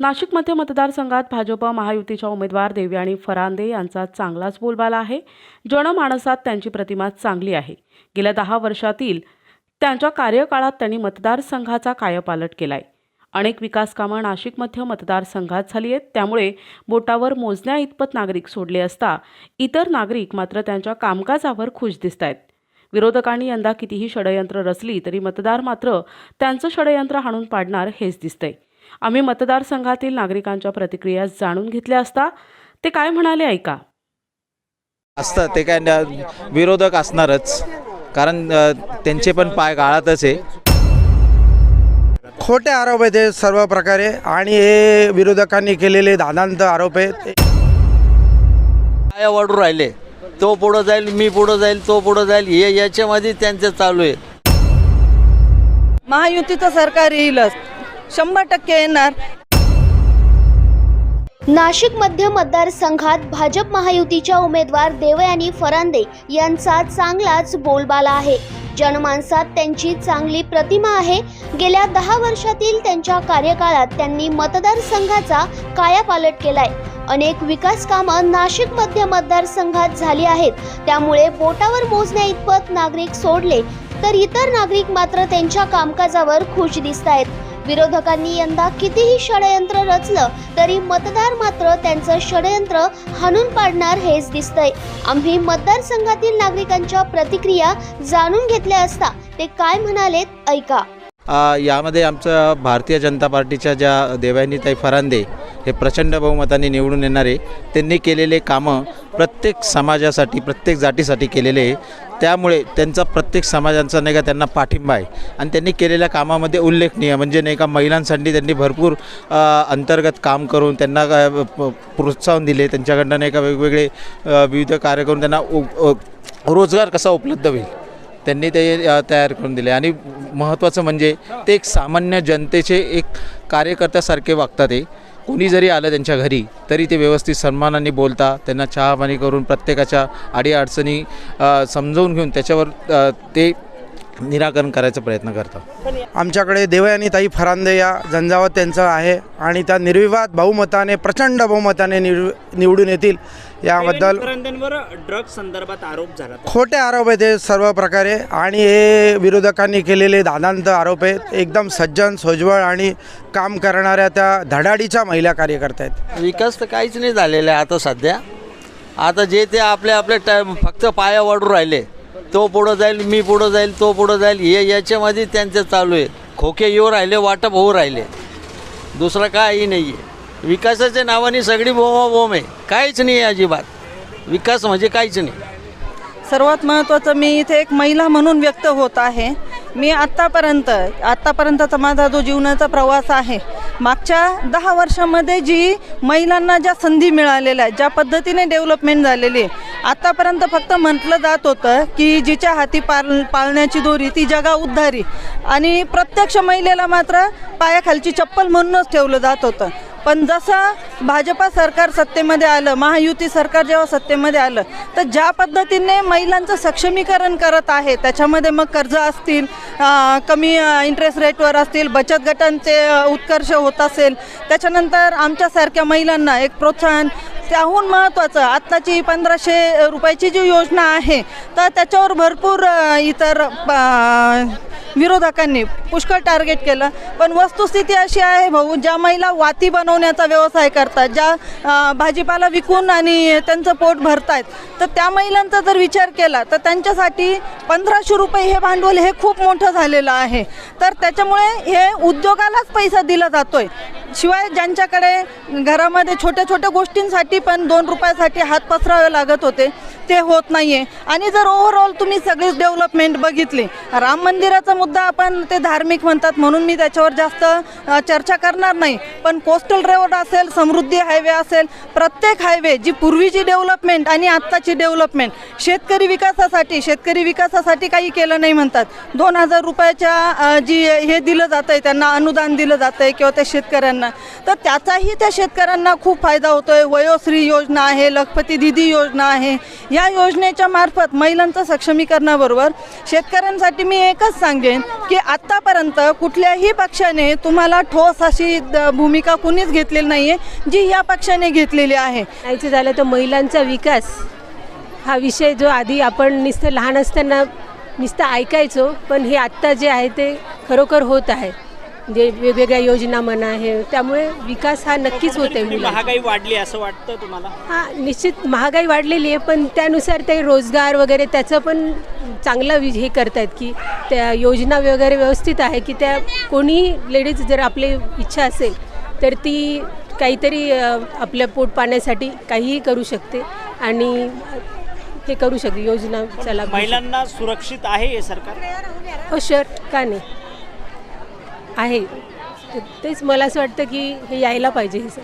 नाशिक मध्य मतदारसंघात भाजप महायुतीच्या उमेदवार देवयाणी फरांदे यांचा चांगलाच बोलबाला आहे. जनमानसात त्यांची प्रतिमा चांगली आहे. गेल्या दहा वर्षातील त्यांच्या कार्यकाळात त्यांनी मतदारसंघाचा कायापालट केलाय. अनेक विकास कामं नाशिक मध्य मतदारसंघात झाली आहेत. त्यामुळे बोटावर मोजण्या इतपत नागरिक सोडले असता इतर नागरिक मात्र त्यांच्या कामकाजावर खुश दिसत आहेत विरोधकांनी यंदा कितीही षडयंत्र रचली तरी मतदार मात्र त्यांचं षडयंत्र हाणून पाडणार हेच दिसतंय. आम्ही मतदारसंघातील नागरिकांच्या प्रतिक्रिया जाणून घेतल्या असता ते काय म्हणाले ऐका. असतं ते काय विरोधक असणारच. कारण त्यांचे पण पाय गाळातच आहे. खोटे आरोप आहेत हे सर्व प्रकारे आणि हे विरोधकांनी केलेले दादांत आरोप आहेत. पाया वाढू राहिले. तो पुढं जाईल मी पुढं जाईल तो पुढं जाईल हे याच्यामध्ये त्यांचं चालू आहे. महायुतीचं सरकार येईलच. शंभर टक्के येणार. नाशिक मध्य मतदारसंघात भाजप महायुतीच्या उमेदवार देवयानी फरांदे यांचा चांगलाच बोलबाला आहे. जनमानसात त्यांची चांगली प्रतिमा आहे. गेल्या दहा वर्षातील त्यांच्या कार्यकाळात त्यांनी मतदारसंघाचा कायापालट केलाय. अनेक विकास कामं नाशिक मध्य मतदारसंघात झाली आहेत. त्यामुळे बोटावर मोजण्या इतपत नागरिक सोडले तर इतर नागरिक मात्र त्यांच्या कामकाजावर खुश दिसत आहेत विरोधकांनी यंदा कितीही षडयंत्र रचलं तरी मतदार मात्र त्यांचं षडयंत्र हाणून पाडणार हेच दिसतंय. आम्ही मतदारसंघातील नागरिकांच्या प्रतिक्रिया जाणून घेतल्या असता ते काय म्हणालेत ऐका. यामध्ये आमचं भारतीय जनता पार्टीच्या ज्या देवयानीताई फरांदे हे प्रचंड बहुमताने निवडून येणारे त्यांनी केलेले कामं प्रत्येक समाजासाठी प्रत्येक जातीसाठी केलेले आहे. त्यामुळे त्यांचा प्रत्येक समाजांचा नाही का त्यांना पाठिंबा आहे. आणि त्यांनी केलेल्या कामामध्ये उल्लेखनीय म्हणजे नाही का महिलांसाठी त्यांनी भरपूर अंतर्गत काम करून त्यांना प्रोत्साहन दिले. त्यांच्याकडनं नाही का वेगवेगळे विविध कार्य करून त्यांना रोजगार कसा उपलब्ध होईल? त्यांनी ते तयार करून दिले. आणि महत्त्वाचं म्हणजे ते एक सामान्य जनतेचे एक कार्यकर्त्यासारखे वागतात ते कोणी जरी आलं त्यांच्या घरी तरी ते व्यवस्थित सन्मानाने बोलता त्यांना चहापाणी करून प्रत्येकाच्या अडीअडचणी समजवून समजावून घेऊन त्याच्यावर ते निराकरण करायचा प्रयत्न करतात आमच्याकडे देवयानीताई फरांदे या झंझावत त्यांचं आहे आणि त्या निर्विवाद बहुमताने प्रचंड बहुमताने निव निवडून येतील याबद्दल ड्रग संदर्भात आरोप झाला खोटे आरोप आहेत हे सर्व प्रकारे आणि हे विरोधकांनी केलेले दादांत आरोप आहेत. एकदम सज्जन सोज्वळ आणि काम करणाऱ्या त्या धडाडीच्या महिला कार्यकर्त्या आहेत. विकास तर काहीच नाही झालेला आहे आता सध्या. आता जे ते आपले आपले ट फक्त पाया वाढू राहिले. तो पुढं जाईल मी पुढं जाईल तो पुढं जाईल हे याच्यामध्ये त्यांचं चालू आहे. खोके येऊ राहिले वाटप होऊ राहिले. दुसरं काही नाही आहे. विकासाच्या नावाने सगळी बोमाबोम आहे. काहीच नाही आहे अजिबात. विकास म्हणजे काहीच नाही. सर्वात महत्त्वाचं मी इथे एक महिला म्हणून व्यक्त होत आहे. मी आत्तापर्यंत आत्तापर्यंतचा माझा जो जीवनाचा प्रवास आहे मागच्या दहा वर्षामध्ये जी महिलांना ज्या संधी मिळालेल्या आहेत ज्या पद्धतीने डेव्हलपमेंट झालेली आहे आत्तापर्यंत फक्त म्हटलं जात होतं की जिच्या हाती पाल पाळण्याची दोरी ती जगा उद्धारी. आणि प्रत्यक्ष महिलेला मात्र पायाखालची चप्पल म्हणूनच ठेवलं जात होतं. पण जसं भाजपा सरकार सत्तेमध्ये आलं महायुती सरकार जेव्हा सत्तेमध्ये आलं तर ज्या पद्धतीने महिलांचं सक्षमीकरण करत आहे त्याच्यामध्ये मग कर्ज असतील कमी इंटरेस्ट रेटवर असतील बचत गटांचे उत्कर्ष होत असेल त्याच्यानंतर आमच्यासारख्या महिलांना एक प्रोत्साहन त्याहून महत्त्वाचं आत्ताची पंधराशे रुपयाची जी योजना आहे तर त्याच्यावर भरपूर इतर विरोधकांनी पुष्कळ टार्गेट केलं. पण वस्तुस्थिती अशी आहे भाऊ ज्या महिला वाती बनवण्याचा व्यवसाय करतात ज्या भाजीपाला विकून आणि त्यांचं पोट भरतायत तर त्या महिलांचा जर विचार केला तर त्यांच्यासाठी पंधराशे रुपये हे भांडवल हे खूप मोठं झालेलं आहे. तर त्याच्यामुळे हे उद्योगालाच पैसा दिला जातोय. शिवाय ज्यांच्याकडे घरामध्ये छोट्या छोट्या गोष्टींसाठी पण दोन रुपयासाठी हात पसरावे लागत होते. ते होत नाही आहे आणि जर ओव्हरऑल तुम्ही सगळीच डेव्हलपमेंट बघितली राम मंदिराचा मुद्दा आपण ते धार्मिक म्हणतात म्हणून मी त्याच्यावर जास्त चर्चा करणार नाही. पण कोस्टल रोड असेल समृद्धी हायवे असेल प्रत्येक हायवे जी पूर्वीची डेव्हलपमेंट आणि आत्ताची डेव्हलपमेंट शेतकरी विकासासाठी शेतकरी विकासासाठी काही केलं नाही म्हणतात. दोन हजार रुपयाच्या जी हे दिलं जातं आहे त्यांना अनुदान दिलं जातं आहे किंवा त्या शेतकऱ्यांना शेतकऱ्यांना. तर त्याचाही त्या शेतकऱ्यांना खूप फायदा होतोय. वयोश्री योजना आहे लखपती दिदी योजना आहे या योजनेच्या मार्फत महिलांचं सक्षमीकरणाबरोबर शेतकऱ्यांसाठी मी एकच सांगेन की आत्तापर्यंत कुठल्याही पक्षाने तुम्हाला ठोस अशी द- भूमिका कुणीच घेतलेली नाही आहे जी या पक्षाने घेतलेली आहे. यायचं झालं तर महिलांचा विकास हा विषय जो आधी आपण नुसतं लहान असताना नुसतं ऐकायचो पण हे आत्ता जे आहे ते खरोखर होत आहे. जे वेगवेगळ्या योजना म्हणा हे त्यामुळे विकास हा नक्कीच होत आहे कुठेतरी मुलांचा. महागाई वाढली असं वाटतं तुम्हाला? हा निश्चित महागाई वाढलेली आहे पण त्यानुसार ते रोजगार वगैरे त्याचं पण चांगलं वि- हे करतायत की त्या योजना वगैरे व्यवस्थित आहे की त्या कोणी लेडीज जर आपली इच्छा असेल तर ती काहीतरी अ, आपल्या पोट पाण्यासाठी काहीही करू शकते आणि हे करू शकते योजनाचा लाभ घेऊ महिलांना सुरक्षित आहे हे सरकार. हो शर का नाही? आहे. तेच मला असं वाटतं की हे यायला पाहिजे हे सर.